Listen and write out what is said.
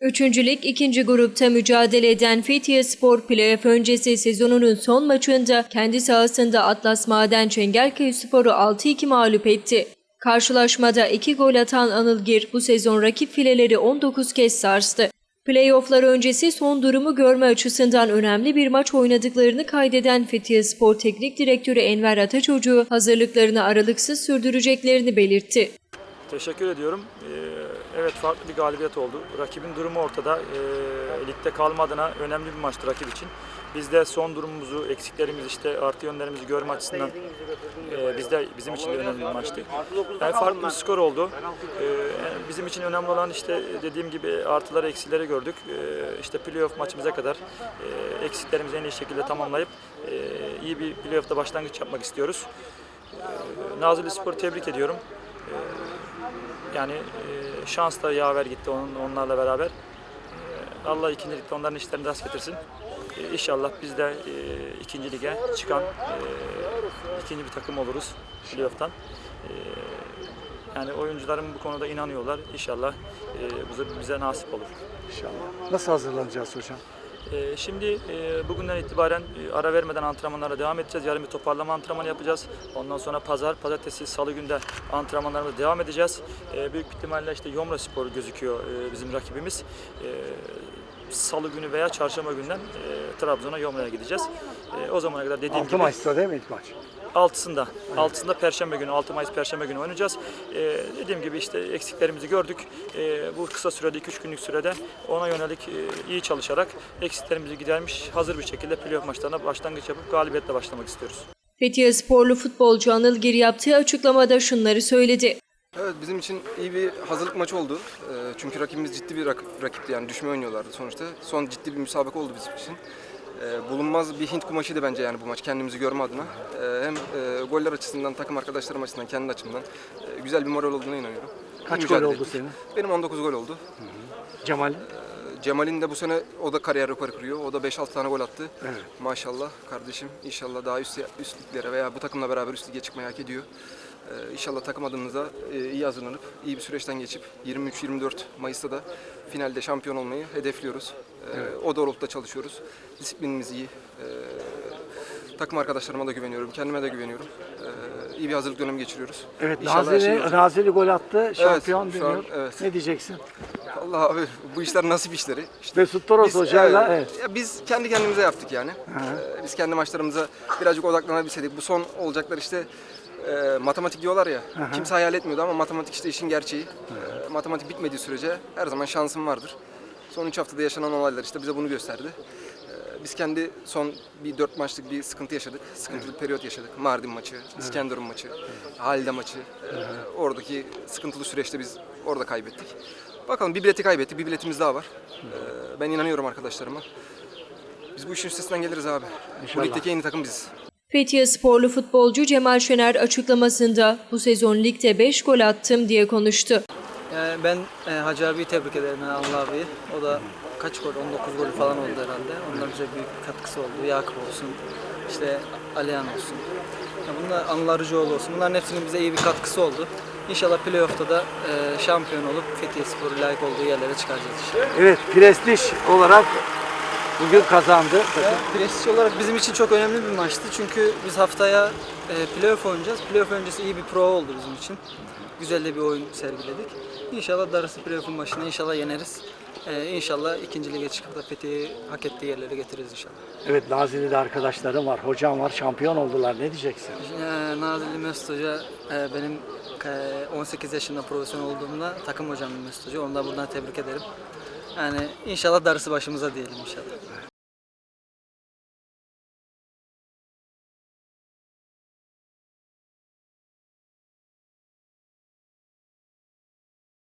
Üçüncü Lig ikinci grupta mücadele eden Fethiye Spor playoff öncesi sezonunun son maçında kendi sahasında Atlas Maden Çengelköy Spor'u 6-2 mağlup etti. Karşılaşmada iki gol atan Anılgir bu sezon rakip fileleri 19 kez sarstı. Playofflar öncesi son durumu görme açısından önemli bir maç oynadıklarını kaydeden Fethiye Spor Teknik Direktörü Enver Ataçocuğu hazırlıklarını aralıksız sürdüreceklerini belirtti. Teşekkür ediyorum. Ee, evet farklı bir galibiyet oldu. Rakibin durumu ortada. Ee, ligde kalma adına önemli bir maçtı rakip için. Biz de son durumumuzu, eksiklerimizi, işte artı yönlerimizi görme açısından e, biz de bizim için de önemli bir maçtı. Yani farklı bir skor oldu. Ee, yani bizim için önemli olan işte dediğim gibi artıları, eksileri gördük. Ee, işte playoff maçımıza kadar e, eksiklerimizi en iyi şekilde tamamlayıp e, iyi bir playoff'ta başlangıç yapmak istiyoruz. Ee, Nazilli Spor'u tebrik ediyorum. Yani e, şans da yaver gitti onun, onlarla beraber. E, Allah ikinci ligde onların işlerini rast getirsin. E, İnşallah biz de e, ikinci lige çıkan e, ikinci bir takım oluruz playoff'tan. E, yani oyuncularım bu konuda inanıyorlar. İnşallah e, bize, bize nasip olur. İnşallah. Nasıl hazırlanacağız hocam? Ee, Şimdi e, bugünden itibaren e, ara vermeden antrenmanlara devam edeceğiz. Yarın bir toparlama antrenmanı yapacağız. Ondan sonra pazar, pazartesi, salı günde antrenmanlarımıza devam edeceğiz. E, Büyük ihtimalle işte Yomra Spor gözüküyor e, bizim rakibimiz. E, Salı günü veya çarşamba günden Trabzon'a Yomra'ya gideceğiz. O zamana kadar dediğim 6 gibi Mayıs'ta değil mi ilk maç? Altısında, altısında Perşembe günü, 6 Mayıs Perşembe günü oynayacağız. E, dediğim gibi işte eksiklerimizi gördük. E, bu kısa sürede, 2-3 günlük sürede ona yönelik e, iyi çalışarak eksiklerimizi gidermiş, hazır bir şekilde playoff maçlarına başlangıç yapıp galibiyetle başlamak istiyoruz. Fethiye sporlu futbolcu Anılgir yaptığı açıklamada şunları söyledi. Evet bizim için iyi bir hazırlık maçı oldu. Ee, Çünkü rakibimiz ciddi bir rak- rakipti yani düşme oynuyorlardı sonuçta. Son ciddi bir müsabaka oldu bizim için. Ee, Bulunmaz bir Hint kumaşıydı bence yani bu maç kendimizi görme adına. Ee, Hem e, goller açısından, takım arkadaşlarım açısından, kendi açımdan e, güzel bir moral olduğuna inanıyorum. Kaç gol mücadele oldu ettik. senin? Benim 19 gol oldu. Cemal. Ee, Cemal'in de bu sene o da kariyer rekoru kırıyor. O da 5-6 tane gol attı. Evet. Maşallah kardeşim. İnşallah daha üst, üst liglere veya bu takımla beraber üst lige çıkmayı hak ediyor. Ee, İnşallah takım adımıza e, iyi hazırlanıp iyi bir süreçten geçip 23-24 Mayıs'ta da finalde şampiyon olmayı hedefliyoruz. Ee, O doğrultuda çalışıyoruz. Disiplinimiz iyi. Ee, Takım arkadaşlarıma da güveniyorum, kendime de güveniyorum. Ee, İyi bir hazırlık dönemi geçiriyoruz. Evet İnşallah şey Nazilli, olacak. Nazilli gol attı. Şampiyon şu an, deniyor. evet. Ne diyeceksin? Allah abi bu işler nasip işleri. İşte Mesut Toros hocayla evet, evet. ya biz kendi kendimize yaptık yani. Ee, biz kendi maçlarımıza birazcık odaklanabilseydik. Bu son olacaklar işte e, matematik diyorlar ya. Kimse hayal etmiyordu ama matematik işte işin gerçeği. Ee, matematik bitmediği sürece her zaman şansın vardır. Son 3 haftada yaşanan olaylar işte bize bunu gösterdi. Ee, biz kendi son bir 4 maçlık bir sıkıntı yaşadık. Sıkıntılı bir periyot yaşadık. Mardin maçı, İskenderun maçı, Halide maçı. Ee, oradaki sıkıntılı süreçte biz orada kaybettik. Bakalım bir bileti kaybettik, bir biletimiz daha var. Ee, ben inanıyorum arkadaşlarıma. Biz bu işin üstesinden geliriz abi. Bu ligdeki en iyi takım biziz. Fethiye sporlu futbolcu Cemal Şener açıklamasında bu sezon ligde 5 gol attım diye konuştu. Yani ben e, Hacı abiyi tebrik ederim yani Allah abiyi. O da kaç gol? 19 gol falan oldu herhalde. Onlar bize büyük katkısı oldu. Yakup olsun, işte Alihan olsun. Ya bunlar Anıl Arıcıoğlu olsun. Bunların hepsinin bize iyi bir katkısı oldu. İnşallah playoff'ta da e, şampiyon olup Fethiye Spor'u layık olduğu yerlere çıkaracağız inşallah. Evet prestij olarak bugün kazandı. Ya, prestij olarak bizim için çok önemli bir maçtı. Çünkü biz haftaya e, playoff oynayacağız. Playoff öncesi iyi bir prova oldu bizim için. Güzel de bir oyun sergiledik. İnşallah darısı playoff'un başına inşallah yeneriz. E, inşallah ikinci lige çıkıp da Fethiye'yi hak ettiği yerlere getiririz inşallah. Evet Nazilli'de arkadaşlarım var, hocam var, şampiyon oldular. Ne diyeceksin? E, Nazilli Mesut Hoca e, benim e, 18 yaşında profesyonel olduğumda takım hocam Mesut Hoca. Onu da buradan tebrik ederim. Yani inşallah darısı başımıza diyelim inşallah.